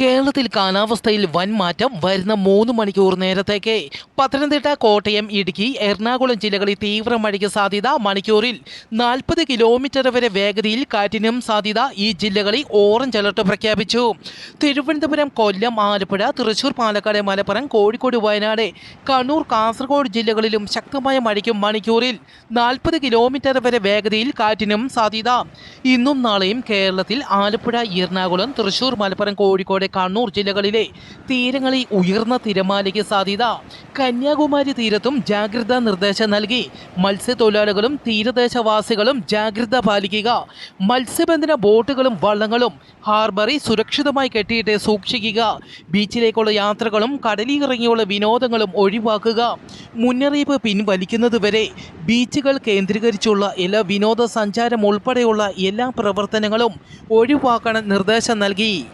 കേരളത്തിൽ കാലാവസ്ഥയിൽ വൻ മാറ്റം വരുന്ന മൂന്ന് മണിക്കൂർ നേരത്തേക്ക്. പത്തനംതിട്ട കോട്ടയം ഇടുക്കി എറണാകുളം ജില്ലകളിൽ തീവ്ര മഴയ്ക്ക് സാധ്യത മണിക്കൂറിൽ നാൽപ്പത് കിലോമീറ്റർ വരെ വേഗതയിൽ കാറ്റിനും സാധ്യത ഈ ജില്ലകളിൽ ഓറഞ്ച് അലർട്ട് പ്രഖ്യാപിച്ചു. തിരുവനന്തപുരം കൊല്ലം ആലപ്പുഴ തൃശൂർ പാലക്കാട് മലപ്പുറം കോഴിക്കോട് വയനാട് കണ്ണൂർ കാസർഗോഡ് ജില്ലകളിലും ശക്തമായ മഴയ്ക്കും മണിക്കൂറിൽ നാൽപ്പത് കിലോമീറ്റർ വരെ വേഗതയിൽ കാറ്റിനും സാധ്യത. ഇന്നും നാളെയും കേരളത്തിൽ ആലപ്പുഴ എറണാകുളം തൃശൂർ മലപ്പുറം കോഴിക്കോട് കണ്ണൂർ ജില്ലകളിലെ തീരങ്ങളിൽ ഉയർന്ന തിരമാലയ്ക്ക് സാധ്യത. കന്യാകുമാരി തീരത്തും ജാഗ്രതാ നിർദ്ദേശം നൽകി. മത്സ്യത്തൊഴിലാളികളും തീരദേശവാസികളും ജാഗ്രത പാലിക്കുക. മത്സ്യബന്ധന ബോട്ടുകളും വള്ളങ്ങളും ഹാർബറിൽ സുരക്ഷിതമായി കെട്ടിയിട്ട് സൂക്ഷിക്കുക. ബീച്ചിലേക്കുള്ള യാത്രകളും കടലിറങ്ങിയുള്ള വിനോദങ്ങളും ഒഴിവാക്കുക. മുന്നറിയിപ്പ് പിൻവലിക്കുന്നതുവരെ ബീച്ചുകൾ കേന്ദ്രീകരിച്ചുള്ള എല്ലാ വിനോദസഞ്ചാരം ഉൾപ്പെടെയുള്ള എല്ലാ പ്രവർത്തനങ്ങളും ഒഴിവാക്കണം നിർദ്ദേശം നൽകി.